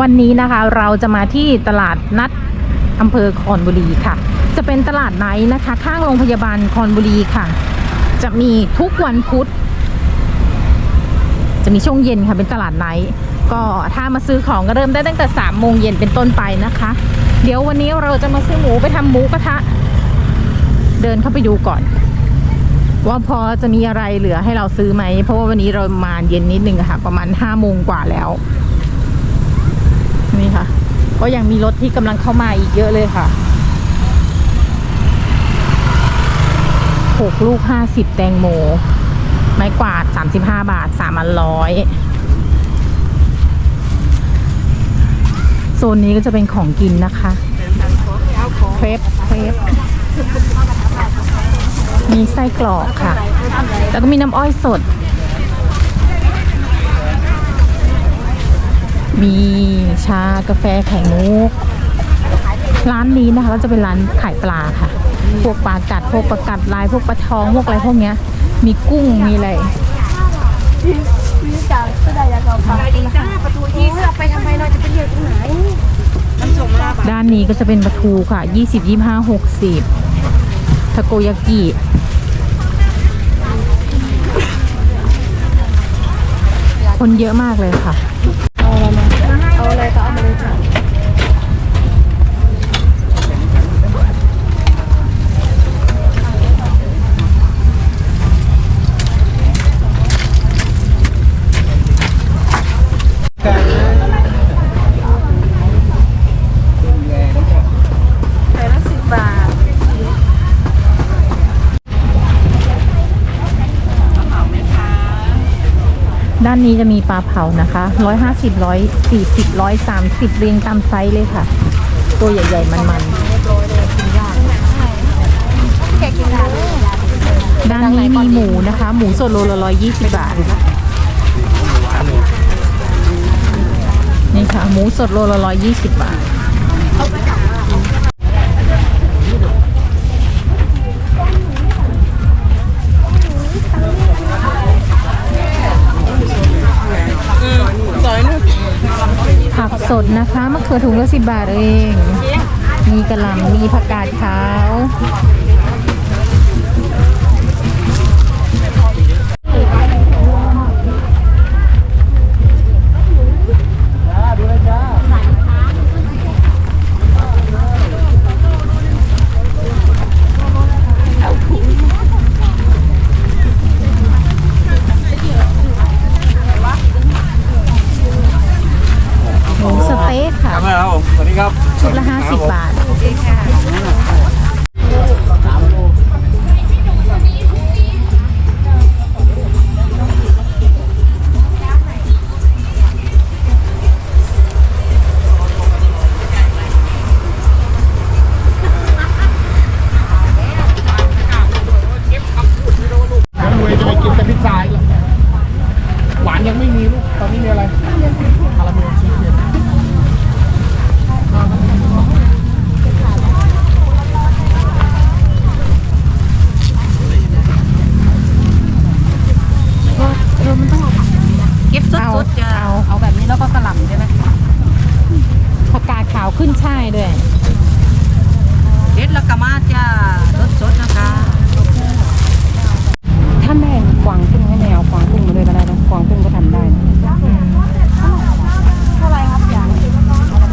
วันนี้นะคะเราจะมาที่ตลาดนัดอำเภอคอนบุรีค่ะ จะเป็นตลาดไนท์นะคะ ข้างโรงพยาบาลคอนบุรีค่ะ จะมีทุกวันพุธ จะมีช่วงเย็นค่ะเป็นตลาดไนท์ก็ถ้ามาซื้อของก็เริ่มได้ตั้งแต่3ามโมงเย็นเป็นต้นไปนะคะ เดี๋ยววันนี้เราจะมาซื้อหมูไปทำหมูกระทะ เดินเข้าไปดูก่อน ว่าพอจะมีอะไรเหลือให้เราซื้อไหมเพราะว่าวันนี้เรามาเย็นนิดนึงค่ะ ประมาณ5้าโมงกว่าแล้ว ก็ยังมีรถที่กำลังเข้ามาอีกเยอะเลยค่ะหกลูกห้าสิบแตงโม ไม้กวาดสามสิบห้าบาทสามอันร้อยโซนนี้ก็จะเป็นของกินนะคะเครปเครปมีไส้กรอกค่ะ แล้วก็มีน้ำอ้อยสด มีชากาแฟไข่มุก ร้านนี้นะคะก็จะเป็นร้านขายปลาค่ะ พวกปลากัดพวกปลากัดลายพวกปลาทองพวกอะไรพวกเนี้ย มีกุ้งมีอะไรพี่จ๋าก็ได้ยังเราปดีจ้าประตูที่เราไปทำไมเราจะไปเรียนตรงไหนน้ำส้มลาบด้านนี้ก็จะเป็นปลาทูค่ะ 20 25 60ทาโกยากิคนเยอะมากเลยค่ะ ค่ะ ใส่ละสิบบาท ด้า นี้จะมีปลาเผานะคะ150 140 130เรียงตามไซส์เลยค่ะ ตัวใหญ่ ๆ มันแกกินได้ๆด้านนี้มีหมูนะคะ หมูสดโลละ120บาท นี่ค่ะ หมูสดโลละ120บาท นะคะมะเขือถุงละสิบบาทเอง มีกระหล่ำมีผักกาดขาว ครับผมสวัสดีครับ ชุดละ 50 บาท เก็บสดๆจะเอาเอาแบบนี้แล้วก็กระหล่ำใช่ไหมผักกาดขาวขึ้นช่ายด้วยเด็ดแล้วก็มาจะสดๆนะคะ ถ้าแม่กวางตุ้งให้แมวกวางตุ้งมาเลยก็ได้นะกวางตุ้งก็ทำได้นะ เท่าไรครับอย่าง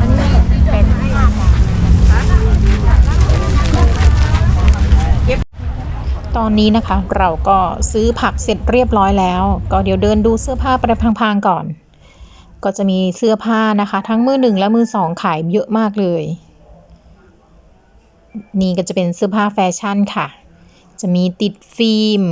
อันนี้เป็น ต อนนี้นะคะ เราก็ซื้อผักเสร็จเรียบร้อยแล้ว ก็เดี๋ยวเดินดูเสื้อผ้าไปพลางๆก่อน ก็จะมีเสื้อผ้านะคะ ทั้งมือหนึ่งและมือสองขายเยอะมากเลย นี่ก็จะเป็นเสื้อผ้าแฟชั่นค่ะ จะมีติดฟิล์ม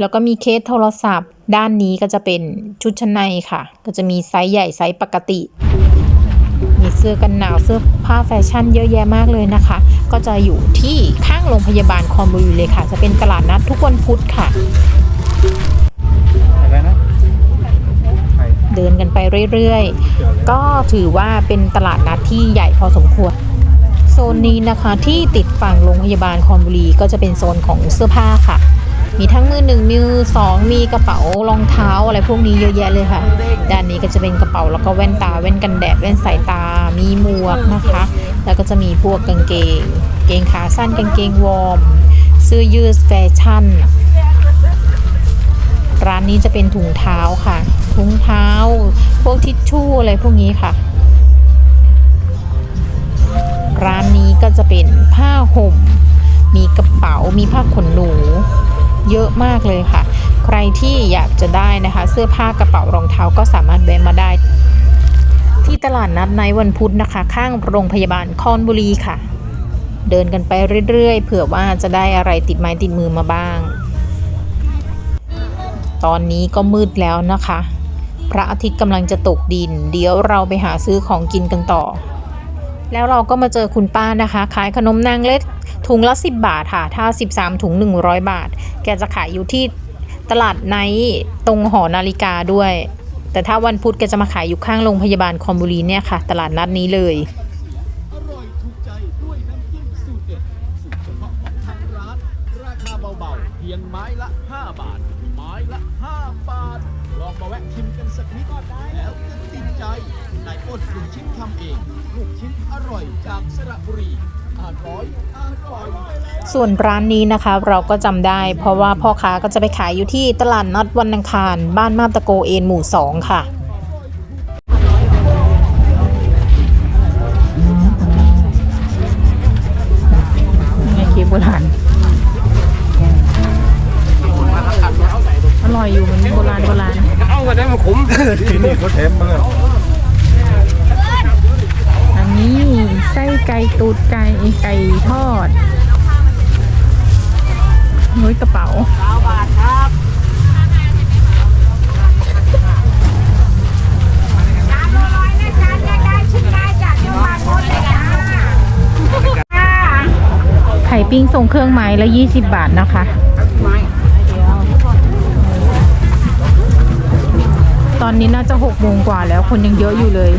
แล้วก็มีเคสโทรศัพท์ ด้านนี้ก็จะเป็นชุดชั้นในค่ะ ก็จะมีไซส์ใหญ่ไซส์ปกติ มีเสื้อกันหนาวเสื้อผ้าแฟชั่นเยอะแยะมากเลยนะคะ ก็จะอยู่ที่ข้างโรงพยาบาลคอมบุรีเลยค่ะ จะเป็นตลาดนัดทุกวันพุธค่ะ อะไรนะไข่เดินกันไปเรื่อยๆ ก็ถือว่าเป็นตลาดนัดที่ใหญ่พอสมควร โซนนี้นะคะที่ติดฝั่งโรงพยาบาลคอมบุรีก็จะเป็นโซนของเสื้อผ้าค่ะ มีทั้งมือหนึ่งมือสองมีกระเป๋ารองเท้าอะไรพวกนี้เยอะแยะเลยค่ะ ด้านนี้ก็จะเป็นกระเป๋าแล้วก็แว่นตาแว่นกันแดดแว่นสายตา มีหมวกนะคะ แล้วก็จะมีพวกกางเกง เกงขาสั้นกางเกงวอร์มเสื้อยืดแฟชั่น ร้านนี้จะเป็นถุงเท้าค่ะ ถุงเท้า พวกทิชชู่อะไรพวกนี้ค่ะ ร้านนี้ก็จะเป็นผ้าห่ม มีกระเป๋า มีผ้าขนหนู เยอะมากเลยค่ะ ใครที่อยากจะได้นะคะ เสื้อผ้ากระเป๋ารองเท้าก็สามารถแวะมาได้ ที่ตลาดนัดในวันพุธนะคะ ข้างโรงพยาบาลคอนบุรีค่ะ เดินกันไปเรื่อยๆ เผื่อว่าจะได้อะไรติดไม้ติดมือมาบ้าง ตอนนี้ก็มืดแล้วนะคะ พระอาทิตย์กำลังจะตกดิน เดี๋ยวเราไปหาซื้อของกินกันต่อ แล้วเราก็มาเจอคุณป้านะคะ ขายขนมนางเล็ดถุงละ 10 บาทค่ะ ถ้า 13 ถุง 100 บาท แกจะขายอยู่ที่ตลาดไนตรงหอนาฬิกาด้วย แต่ถ้าวันพุธแกจะมาขายอยู่ข้างโรงพยาบาลคอมบุรีเนี่ยค่ะ ตลาดนัดนี้เลยอร่อยถูกใจด้วยน้ำจิ้มสูตรเด็ดสูตรเฉพาะของทางร้าน ราคาเบาๆเพียงไม้ละ 5 บาท ไม้ละ 5 บาท ลองมาแวะชิมกันสักนิดแล้วจะติดใจนายอ้นลูกชิ้นทำเอง ลูกชิ้นอร่อยจากสระบุรีอร่อยอร่อย ส่วนร้านนี้นะคะเราก็จำได้ เพราะว่าพ่อค้าก็จะไปขายอยู่ที่ตลาดนัดวันอังคาร บ้านมาบตะโกเอนหมู่2ค่ะไงเค้กโบราณอร่อยอยู่มันโบราณโบราณเอาก็ได้มาคุ้มที่นี่เขาแถมมาเลยอันนี้ไส้ไก่ตูดไก่ไก่ทอด นุ้ยกระเป๋าไข่ปิ้งทรงเครื่องไม้ละ20บาทนะคะ ตอนนี้น่าจะ6โมงกว่าแล้วคนยังเยอะอยู่เลย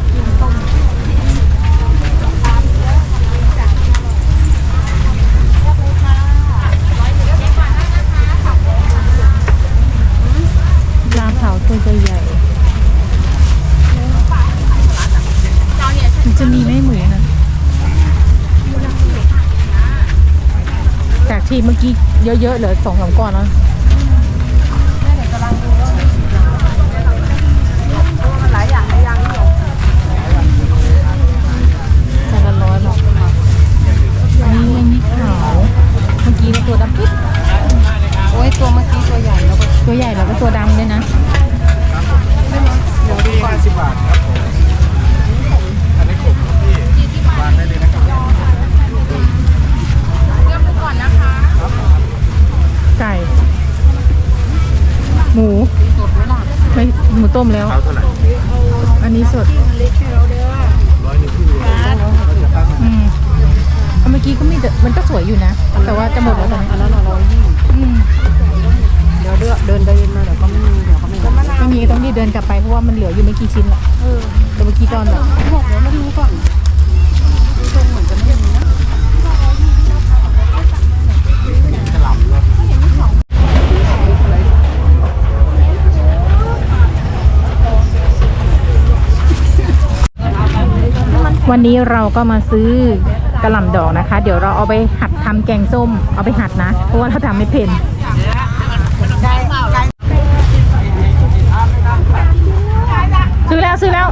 ดเดียวปลาเผาตัวใหญ่มันจะมีไม่เหมูนะจากที่เมื่อกี้เยอะๆเหลือสองสามก้อนแล้ว มื่อกี้ตัวดำปิ๊ดโอ้ยตัวเมื่อกี้ตัวใหญ่แล้วก็ตัวใหญ่แล้วก็ตัวดำด้วยนะอยู่ที่ห้าสิบบาทครับผมอันนี้ผมครับพี่วางได้เลยนะครับไก่ หมูไม่หมูต้มแล้วเท้าเท่าไหร่อันนี้สด ร้อยหนึ่งพี่จะตั้ง อืมเอาเมื่อ กี้ก็มีแต่มันก็สวยอยู่นะ แต่ว่าจะหมดแล้วตอนนี้อันนั้นเราร้อยยี่อืมเดี๋ยวเดินเดินเดินมาเดี๋ยวก็ไม่มีเดี๋ยวก็ไม่มีไม่มีต้องรีบเดินกลับไปเพราะว่ามันเหลืออยู่ไม่กี่ชิ้นละเออแต่เมื่อกี้ตอนแบบหกเดี๋ยวมาดูก่อนดูทรงเหมือนจะไม่มีนะฉลามแล้ววันนี้เราก็มาซื้อ กระหล่ำดอกนะคะ เดี๋ยวเราเอาไปหัดทำแกงส้ม เอาไปหัดนะ เพราะว่าเราทำไม่เป็นซื้อแล้วซื้อแล้ว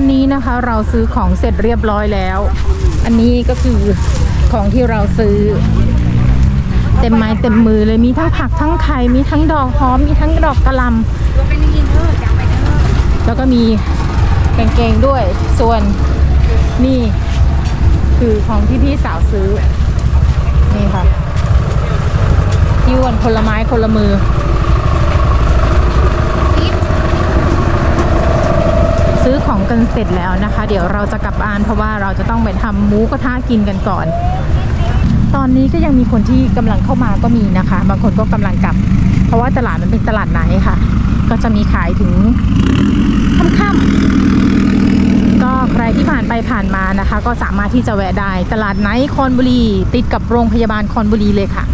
อนนี้นะคะเราซื้อของเสร็จเรียบร้อยแล้ว อันนี้ก็คือของที่เราซื้อ เต็มไม้เต็มมือเลยมีทั้งผักทั้งไข่มีทั้งดอกหอมมีทั้งดอกกระลำตัวเป็นยินเถอะจังไปเถอะแล้วก็มีกางเกงด้วยส่วนนี่คือของที่พี่สาวซื้อ นี่ค่ะที่วนคนลไม้คนละมือ ซื้อของกันเสร็จแล้วนะคะ เดี๋ยวเราจะกลับบ้านเพราะว่าเราจะต้องไปทำหมูกระทะกินกันก่อน ตอนนี้ก็ยังมีคนที่กำลังเข้ามาก็มีนะคะ บางคนก็กำลังกลับ เพราะว่าตลาดมันเป็นตลาดไหนค่ะ ก็จะมีขายถึงค่ำๆก็ใครที่ผ่านไปผ่านมานะคะ ก็สามารถที่จะแวะได้ ตลาดไนท์คอนบุรี ติดกับโรงพยาบาลคอนบุรีเลยค่ะ